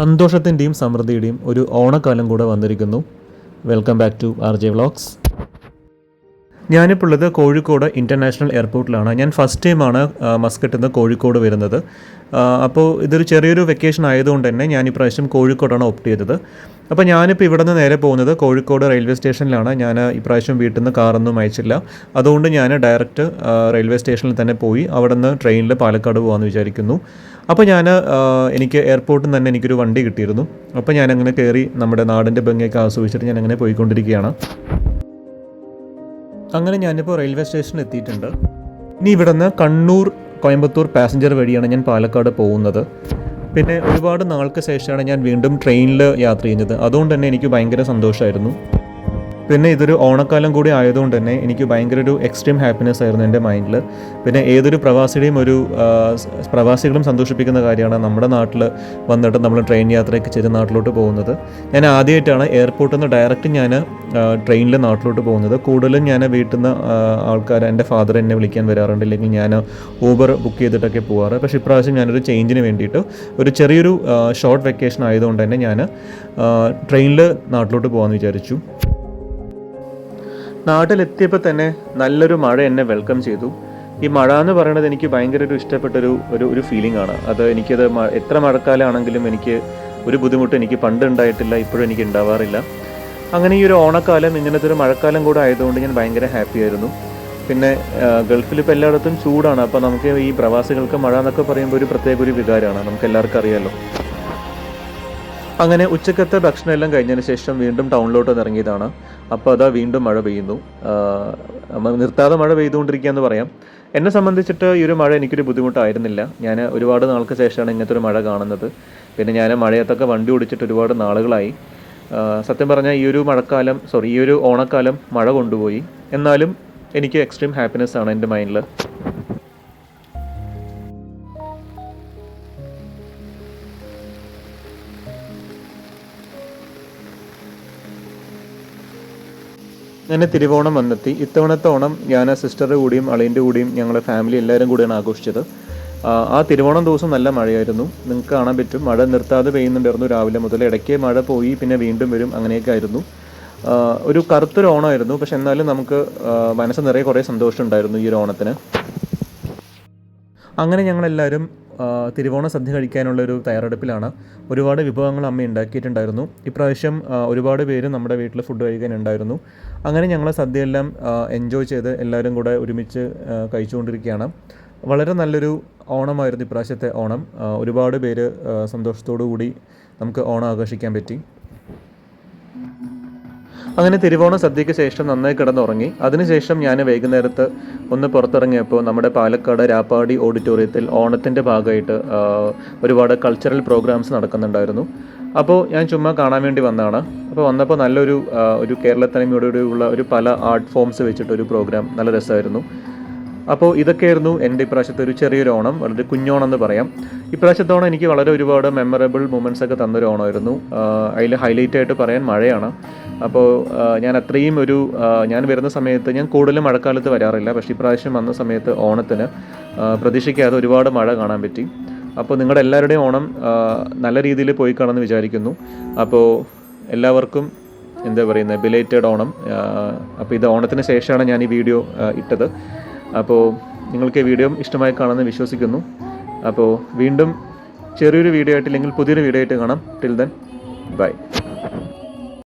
സന്തോഷത്തിന്റെയും സമൃദ്ധിയുടെയും ഒരു ഓണക്കാലം കൂടെ വന്നിരിക്കുന്നു. Welcome back to R J vlogs ഞാനിപ്പോൾ ഉള്ളത് കോഴിക്കോട് ഇന്റർനാഷണൽ എയർപോർട്ടിലാണ്. ഞാൻ ഫസ്റ്റ് ടൈമാണ് മസ്കറ്റിൽ നിന്ന് കോഴിക്കോട് വരുന്നത്. അപ്പോൾ ഇതൊരു ചെറിയൊരു വെക്കേഷൻ ആയതുകൊണ്ട് തന്നെ ഞാൻ ഇപ്രാവശ്യം കോഴിക്കോടാണ് ഓപ്റ്റ് ചെയ്തത്. അപ്പോൾ ഞാനിപ്പോൾ ഇവിടെ നിന്ന് നേരെ പോകുന്നത് കോഴിക്കോട് റെയിൽവേ സ്റ്റേഷനിലാണ് ഞാൻ ഇപ്രാവശ്യം വീട്ടിൽ നിന്ന് കാറൊന്നും അയച്ചില്ല. അതുകൊണ്ട് ഞാൻ ഡയറക്റ്റ് റെയിൽവേ സ്റ്റേഷനിൽ തന്നെ പോയി അവിടെ നിന്ന് ട്രെയിനിൽ പാലക്കാട് പോകാമെന്ന് വിചാരിക്കുന്നു. അപ്പോൾ ഞാൻ എനിക്ക് എയർപോർട്ടിൽ നിന്ന് തന്നെ എനിക്കൊരു വണ്ടി കിട്ടിയിരുന്നു. അപ്പോൾ ഞാനങ്ങനെ കയറി നമ്മുടെ നാടിന്റെ ഭംഗിയൊക്കെ ആസ്വദിച്ചിട്ട് ഞാൻ അങ്ങനെ പോയിക്കൊണ്ടിരിക്കുകയാണ്. അങ്ങനെ ഞാനിപ്പോൾ റെയിൽവേ സ്റ്റേഷനിൽ എത്തിയിട്ടുണ്ട്. ഇനി ഇവിടുന്ന് കണ്ണൂർ കോയമ്പത്തൂർ പാസഞ്ചർ വഴിയാണ് ഞാൻ പാലക്കാട് പോകുന്നത്. പിന്നെ ഒരുപാട് നാൾക്ക് ശേഷമാണ് ഞാൻ വീണ്ടും ട്രെയിനിൽ യാത്ര ചെയ്യുന്നത്. അതുകൊണ്ട് തന്നെ എനിക്ക് ഭയങ്കര സന്തോഷമായിരുന്നു. പിന്നെ ഇതൊരു ഓണക്കാലം കൂടി ആയതുകൊണ്ട് തന്നെ എനിക്ക് ഭയങ്കര ഒരു എക്സ്ട്രീം ഹാപ്പിനെസ് ആയിരുന്നു എന്റെ മൈൻഡിൽ പിന്നെ ഏതൊരു പ്രവാസിയുടെയും ഒരു പ്രവാസികളും സന്തോഷിപ്പിക്കുന്ന കാര്യമാണ് നമ്മുടെ നാട്ടിൽ വന്നിട്ട് നമ്മൾ ട്രെയിൻ യാത്രയൊക്കെ ചെയ്ത് നാട്ടിലോട്ട് പോകുന്നത്. ഞാൻ ആദ്യമായിട്ടാണ് എയർപോർട്ടിൽ നിന്ന് ഡയറക്റ്റ് ഞാൻ ട്രെയിനിൽ നാട്ടിലോട്ട് പോകുന്നത്. കൂടുതലും ഞാൻ വീട്ടിൽ നിന്ന് ആൾക്കാർ എന്റെ ഫാദർ എന്നെ വിളിക്കാൻ വരാറുണ്ട്. അല്ലെങ്കിൽ ഞാൻ ഊബർ ബുക്ക് ചെയ്തിട്ടൊക്കെ പോകാറ് പക്ഷേ ഇപ്രാവശ്യം ഞാനൊരു ചേഞ്ചിന് വേണ്ടിയിട്ട് ഒരു ചെറിയൊരു ഷോർട്ട് വെക്കേഷൻ ആയതുകൊണ്ട് തന്നെ ഞാൻ ട്രെയിനിൽ നാട്ടിലോട്ട് പോകാമെന്ന് വിചാരിച്ചു. നാട്ടിലെത്തിയപ്പോൾ തന്നെ നല്ലൊരു മഴ എന്നെ വെൽക്കം ചെയ്തു. ഈ മഴ എന്ന് പറയുന്നത് എനിക്ക് ഭയങ്കര ഒരു ഇഷ്ടപ്പെട്ടൊരു ഒരു ഒരു ഫീലിംഗ് ആണ്. അത് എനിക്കത് എത്ര മഴക്കാലമാണെങ്കിലും എനിക്ക് ഒരു ബുദ്ധിമുട്ട് എനിക്ക് പണ്ട് ഉണ്ടായിട്ടില്ല ഇപ്പോഴും എനിക്ക് ഉണ്ടാവാറില്ല. അങ്ങനെ ഈ ഒരു ഓണക്കാലം ഇങ്ങനത്തെ ഒരു മഴക്കാലം കൂടെ ആയതുകൊണ്ട് ഞാൻ ഭയങ്കര ഹാപ്പി ആയിരുന്നു. പിന്നെ ഗൾഫിൽ ഇപ്പോൾ എല്ലായിടത്തും ചൂടാണ്. അപ്പോൾ നമുക്ക് ഈ പ്രവാസികൾക്ക് മഴ എന്നൊക്കെ പറയുമ്പോൾ ഒരു പ്രത്യേക ഒരു വികാരമാണ്. നമുക്ക് എല്ലാവർക്കും അറിയാമല്ലോ അങ്ങനെ ഉച്ചക്കത്തെ ഭക്ഷണം എല്ലാം കഴിഞ്ഞതിന് ശേഷം വീണ്ടും ടൗണിലോട്ട് ഇറങ്ങിയതാണ്. അപ്പോൾ അതാ വീണ്ടും മഴ പെയ്യുന്നു. നിർത്താതെ മഴ പെയ്തുകൊണ്ടിരിക്കുക എന്ന് പറയാം. എന്നെ സംബന്ധിച്ചിട്ട് ഈ ഒരു മഴ എനിക്കൊരു ബുദ്ധിമുട്ടായിരുന്നില്ല. ഞാൻ ഒരുപാട് നാൾക്ക് ശേഷമാണ് ഇങ്ങനത്തെ ഒരു മഴ കാണുന്നത്. പിന്നെ ഞാൻ മഴയത്തൊക്കെ വണ്ടി ഓടിച്ചിട്ട് ഒരുപാട് നാളുകളായി. സത്യം പറഞ്ഞാൽ ഈ ഒരു മഴക്കാലം സോറി ഈ ഒരു ഓണക്കാലം മഴ കൊണ്ടുപോയി. എന്നാലും എനിക്ക് എക്സ്ട്രീം ഹാപ്പിനെസ് ആണ് എന്റെ മൈൻഡിൽ അങ്ങനെ തിരുവോണം വന്നെത്തി. ഇത്തവണത്തെ ഓണം ഞാൻ സിസ്റ്ററുടെ കൂടിയും അളിയന്റെ കൂടിയും ഞങ്ങളുടെ ഫാമിലി എല്ലാവരും കൂടിയാണ് ആഘോഷിച്ചത്. ആ, തിരുവോണം ദിവസം നല്ല മഴയായിരുന്നു. നിങ്ങൾക്ക് കാണാൻ പറ്റും. മഴ നിർത്താതെ പെയ്യുന്നുണ്ടായിരുന്നു രാവിലെ മുതൽ. ഇടയ്ക്ക് മഴ പോയി പിന്നെ വീണ്ടും വരും. അങ്ങനെയൊക്കെ ആയിരുന്നു. ഒരു കറുത്തൊരു ഓണമായിരുന്നു. പക്ഷെ എന്നാലും നമുക്ക് മനസ്സ് നിറയെ കുറേ സന്തോഷമുണ്ടായിരുന്നു ഈ ഒരു ഓണത്തിന്. അങ്ങനെ ഞങ്ങളെല്ലാവരും തിരുവോണ സദ്യ കഴിക്കാനുള്ള ഒരു തയ്യാറെടുപ്പിലാണ് ഒരുപാട് വിഭവങ്ങൾ അമ്മ ഉണ്ടാക്കിയിട്ടുണ്ടായിരുന്നു. ഇപ്രാവശ്യം ഒരുപാട് പേര് നമ്മുടെ വീട്ടിൽ ഫുഡ് കഴിക്കാനുണ്ടായിരുന്നു അങ്ങനെ ഞങ്ങൾ സദ്യയെല്ലാം എൻജോയ് ചെയ്ത് എല്ലാവരും കൂടെ ഒരുമിച്ച് കഴിച്ചുകൊണ്ടിരിക്കുകയാണ്. വളരെ നല്ലൊരു ഓണമായിരുന്നു ഇപ്രാവശ്യത്തെ ഓണം. ഒരുപാട് പേര് സന്തോഷത്തോടു കൂടി നമുക്ക് ഓണം ആഘോഷിക്കാൻ പറ്റി. അങ്ങനെ തിരുവോണ സദ്യയ്ക്ക് ശേഷം നന്നായി കിടന്നുറങ്ങി. അതിനുശേഷം ഞാൻ വൈകുന്നേരത്ത് ഒന്ന് പുറത്തിറങ്ങിയപ്പോൾ നമ്മുടെ പാലക്കാട് രാപ്പാടി ഓഡിറ്റോറിയത്തിൽ ഓണത്തിന്റെ ഭാഗമായിട്ട് ഒരുപാട് കൾച്ചറൽ പ്രോഗ്രാംസ് നടക്കുന്നുണ്ടായിരുന്നു. അപ്പോൾ ഞാൻ ചുമ്മാ കാണാൻ വേണ്ടി വന്നതാണ്. അപ്പോൾ വന്നപ്പോൾ നല്ലൊരു ഒരു കേരളത്തനിമയോടുകൂടിയുള്ള ഒരു പല ആർട്ട് ഫോംസ് വെച്ചിട്ട് ഒരു പ്രോഗ്രാം നല്ല രസമായിരുന്നു. അപ്പോൾ ഇതൊക്കെയായിരുന്നു എന്റെ ഇപ്രാവശ്യത്തെ ഒരു ചെറിയൊരു ഓണം വളരെ കുഞ്ഞോണം എന്ന് പറയാം. ഇപ്രാവശ്യത്തെ ഓണം എനിക്ക് വളരെ ഒരുപാട് മെമ്മറബിൾ മൂമെന്റ്സ് ഒക്കെ തന്നൊരു ഓണമായിരുന്നു. അതിൽ ഹൈലൈറ്റ് ആയിട്ട് പറയാൻ മഴയാണ്. അപ്പോൾ ഞാൻ അത്രയും ഒരു ഞാൻ വരുന്ന സമയത്ത് ഞാൻ കൂടുതലും മഴക്കാലത്ത് വരാറില്ല. പക്ഷേ ഇപ്രാവശ്യം വന്ന സമയത്ത് ഓണത്തിന് പ്രതീക്ഷിക്കാതെ ഒരുപാട് മഴ കാണാൻ പറ്റി. അപ്പോൾ നിങ്ങളുടെ എല്ലാവരുടെയും ഓണം നല്ല രീതിയിൽ പോയി കാണുമെന്ന് വിചാരിക്കുന്നു. അപ്പോൾ എല്ലാവർക്കും എന്താ പറയുന്നത് ബിലേറ്റഡ് ഓണം. അപ്പോൾ ഇത് ഓണത്തിന് ശേഷമാണ് ഞാൻ ഈ വീഡിയോ ഇട്ടത്. അപ്പോൾ നിങ്ങൾക്ക് ഈ വീഡിയോ ഇഷ്ടമായി കാണുമെന്ന് വിശ്വസിക്കുന്നു. അപ്പോൾ വീണ്ടും ചെറിയൊരു വീഡിയോ ആയിട്ടില്ലെങ്കിൽ പുതിയൊരു വീഡിയോ ആയിട്ട് കാണാം. Till then bye